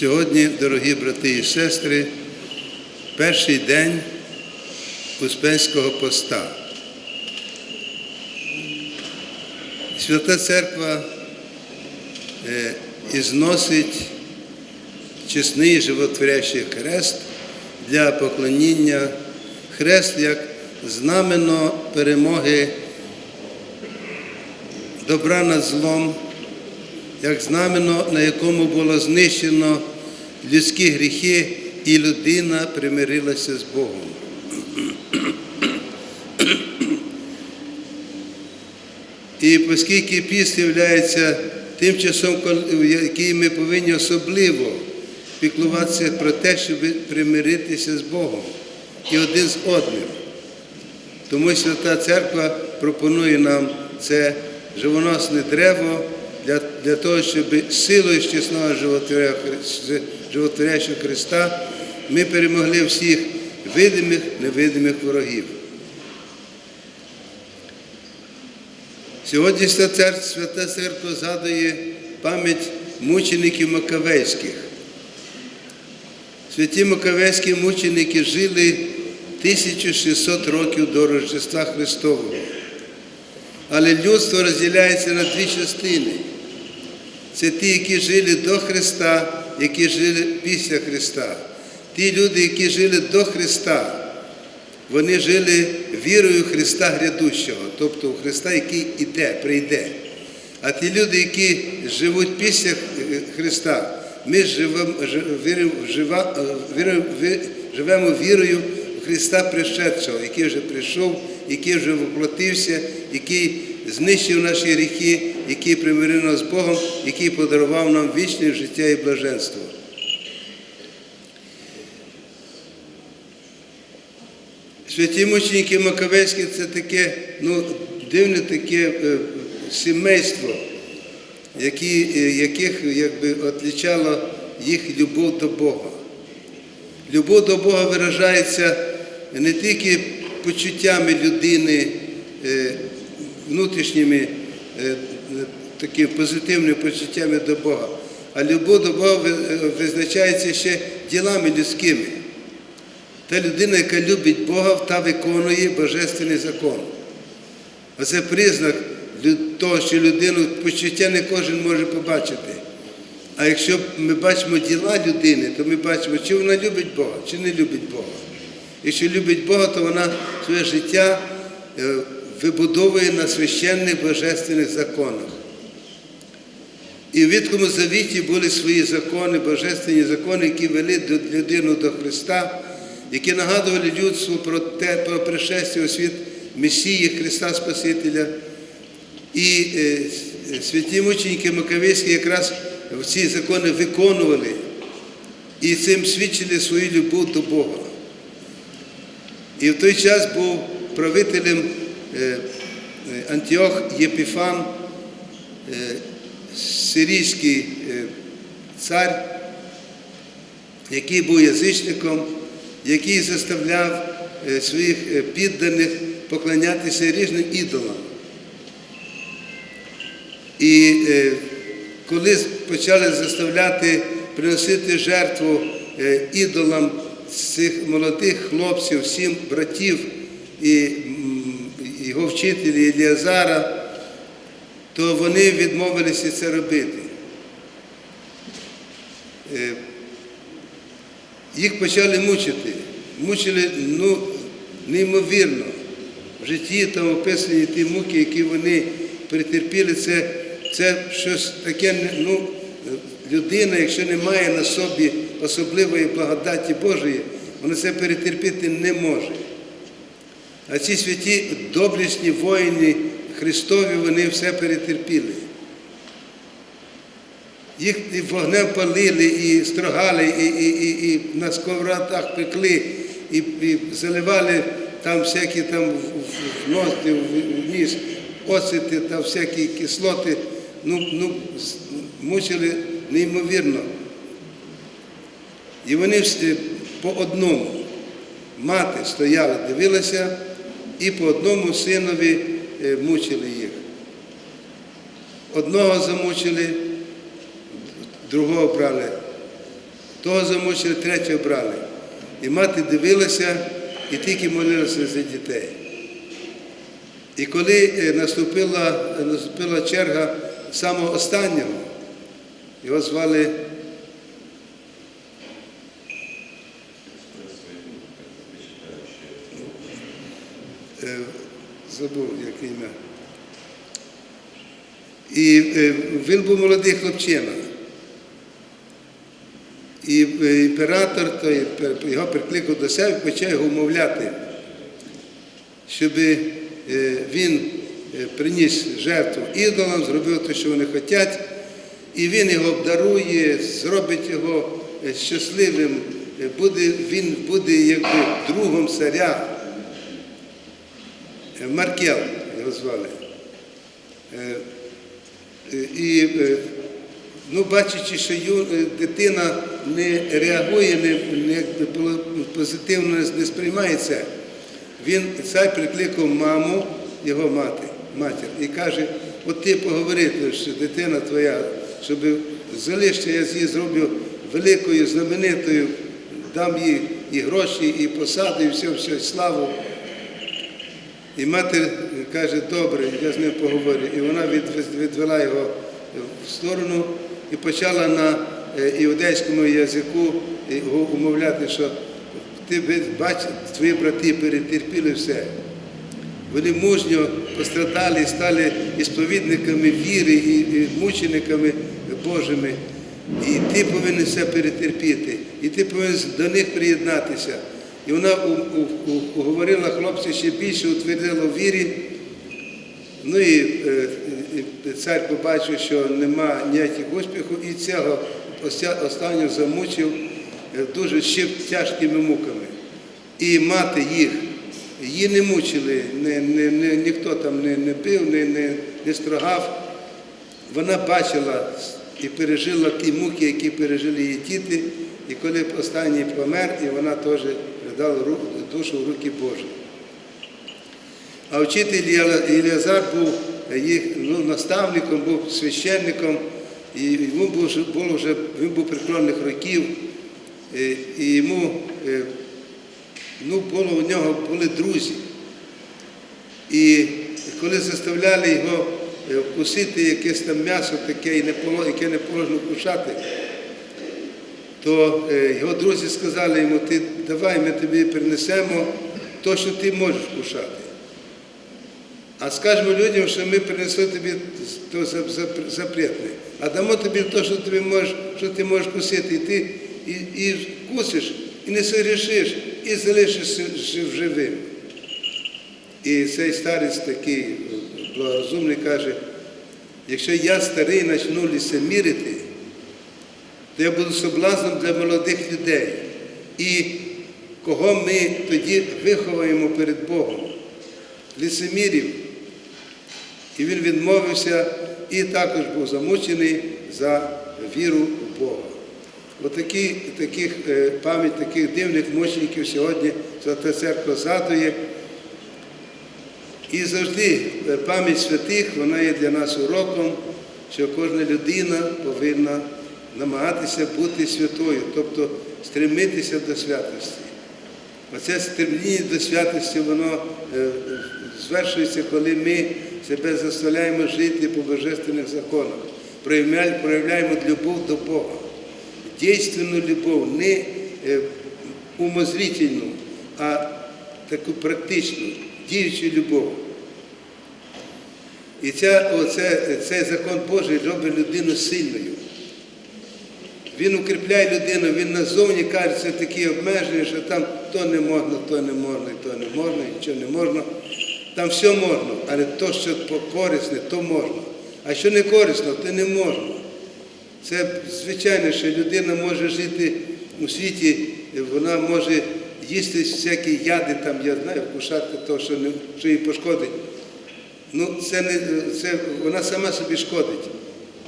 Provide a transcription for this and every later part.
Сьогодні, дорогі брати і сестри, перший день Успенського поста. Свята Церква е, ізносить чесний животворящий хрест для поклоніння, хрест як знамено перемоги добра над злом, як знамено, на якому було знищено людські гріхи, і людина примирилася з Богом. І оскільки піст є тим часом, який ми повинні особливо піклуватися про те, щоб примиритися з Богом і один з одним. Тому Свята Церква пропонує нам це живоносне дерево для, для того, щоб силою чесного животворящого Христа ми перемогли всіх видимих, невидимих ворогів. Сьогодні Свята Церква згадує пам'ять мучеників Макавейських. Святі Макавейські мученики жили 1600 років до Рождества Христового. Але людство розділяється на дві частини. Це ті, які жили до Христа, які жили після Христа. Ті люди, які жили до Христа, вони жили вірою Христа грядущого, тобто у Христа, який іде, прийде. А ті люди, які живуть після Христа, ми живемо, живемо вірою в Христа пришедшого, який вже прийшов, який вже воплотився, який знищив наші гріхи, який примирив нас з Богом, який подарував нам вічне життя і блаженство. Святі мученики Макавейські це таке ну, дивне таке е, сімейство, які, е, яких якби, отлічало їх любов до Бога. Любов до Бога виражається не тільки почуттями людини, е, внутрішніми е, такими позитивними почуттями до Бога, а любов до Бога визначається ще ділами людськими. Та людина, яка любить Бога, та виконує божественний закон. Оце признак того, що людину почуття не кожен може побачити. А якщо ми бачимо діла людини, то ми бачимо, чи вона любить Бога, чи не любить Бога. Якщо любить Бога, то вона своє життя вибудовує на священних божественних законах. І в Відкому Завіті були свої закони, божественні закони, які вели людину до Христа, які нагадували людству про те, про пришестя у світ Месії Христа Спасителя. І е, святі мученики Макавейські якраз ці закони виконували і цим свідчили свою любов до Бога. І в той час був правителем Антіох Єпіфан, сирійський цар, який був язичником, який заставляв своїх підданих поклонятися різним ідолам. І коли почали заставляти приносити жертву ідолам цих молодих хлопців, сім братів і його вчителі Іліазара, то вони відмовилися це робити. Їх почали мучити. Мучили ну, неймовірно. В житті там описані ті муки, які вони претерпіли, це це щось таке, ну, людина, якщо не має на собі особливої благодаті Божої, вона це перетерпіти не може. А ці святі доблісні воїни Христові, вони все перетерпіли. Їх і вогнем палили, і строгали, і і, і, і на сковородах пекли, і і заливали там всякі там в ноздри, в ніс, оцети та всякі кислоти, ну, ну, мучили неймовірно. І вони по одному мати стояла, дивилася, і по одному синові мучили їх. Одного замучили, другого брали того замучили, третього брали. І мати дивилася і тільки молилася за дітей. І коли е, наступила, наступила черга самого останнього, його звали е, забув, як ім'я. І е, він був молодий хлопчина. І е, імператор той, його прикликав до себе і почав його умовляти, щоб е, він приніс жертву ідолам, зробив те, що вони хочуть, і він його обдарує, зробить його щасливим, буде, він буде якби другом царя. Е, Маркел його звали. Е, е, І ну, бачачи, що дитина не реагує, не, не позитивно не сприймається, він цар прикликав маму, його мати, матір, і каже, от ти поговори, що дитина твоя, щоб залишся, я з її зроблю великою, знаменитою, дам їй і гроші, і посаду, і все, все, і славу. І мати каже, добре, я з ним поговорю. І вона відвела його в сторону і почала на е, іудейському язику умовляти, що ти бачиш, твої брати перетерпіли все. Вони мужньо пострадали і стали ісповідниками віри і і мучениками Божими. І ти повинен все перетерпіти, і ти повинен до них приєднатися. І вона уговорила хлопця ще більше, утвердила в вірі. Ну і, е, цар побачив, що нема ніяких успіхів, і цього останнього замучив е, дуже ще тяжкими муками. І мати їх, її не мучили, не, не, не, ніхто там не, не бив, не, не, не строгав. Вона бачила і пережила ті муки, які пережили її діти, і коли останній помер, і вона теж передала душу в руки Божі. А вчитель Іліазар був їх ну, наставником, був священником, і йому було вже, він був преклонних років, і, і йому е, ну, було, у нього були друзі. І коли заставляли його е, вкусити якесь там м'ясо таке, яке не положено вкушати, то е, його друзі сказали йому, ти давай ми тобі принесемо те, що ти можеш вкушати. А скажемо людям, що ми принесли тобі то за- за- запретне, а дамо тобі те, що тобі можеш, що ти можеш кусити, і ти і, і вкусиш, і не согрішиш, і залишишся живим. І цей старець такий благорозумний каже, якщо я старий почну лісомірити, то я буду соблазном для молодих людей. І кого ми тоді виховуємо перед Богом? Лісомірів. І він відмовився і також був замучений за віру в Бога. Отакі, таких, е, пам'ять таких дивних мучеників сьогодні Свята Церква згадує. І завжди е, пам'ять святих, вона є для нас уроком, що кожна людина повинна намагатися бути святою, тобто стремитися до святості. Оце стремління до святості, воно е, е, звершується, коли ми себе заставляємо жити по божественних законах, проявляємо, любов до Бога, дійственну любов, не е, умозрительну, а таку практичну, діючу любов. І ця, оце, цей закон Божий робить людину сильною. Він укріпляє людину, він назовні каже, це такі обмеження, що там то не можна, то не можна, і то не можна, і що не можна. Там все можна, але то, що корисне, то можна. А що не корисно, то не можна. Це звичайно, що людина може жити у світі, вона може їсти всякі яди, там, я знаю, вкушати то, що, не, що їй пошкодить. Ну, це не, це, вона сама собі шкодить.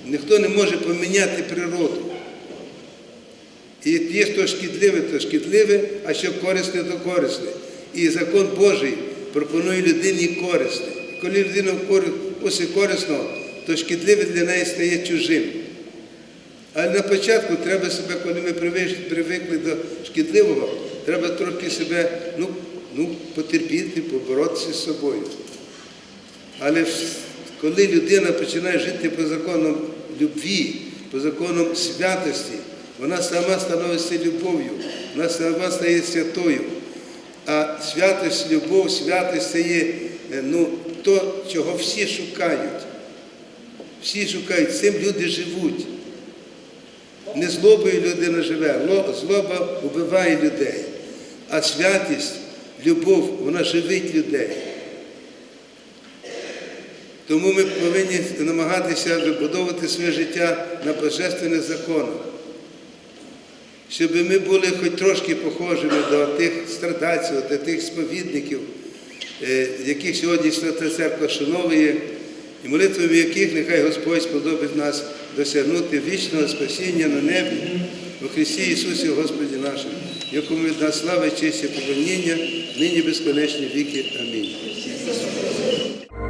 Ніхто не може поміняти природу. І є хто шкідливе, то шкідливе, а що корисне, то корисне. І закон Божий пропонує людині корисне. Коли людина вкусить корисного, то шкідливе для неї стає чужим. Але на початку треба себе, коли ми привик- привикли до шкідливого, треба трохи себе ну, ну, потерпіти, поборотися з собою. Але коли людина починає жити по законам любві, по законам святості, вона сама становиться любов'ю, вона сама стає святою. А святость, любов, святость це є е, ну, то, чого всі шукають. Всі шукають, цим люди живуть. Не злобою людина живе, злоба вбиває людей. А святість, любов, вона живить людей. Тому ми повинні намагатися вибудовувати своє життя на божественних законах, щоб ми були хоч трошки похожими до тих страдальців, до тих сповідників, е, яких сьогодні Свята Церква шановує, і молитвами яких нехай Господь сподобить нас досягнути вічного спасіння на небі у Христі Ісусі Господі нашому, якому від нас слава честь і поклоніння, нині безконечні віки. Амінь.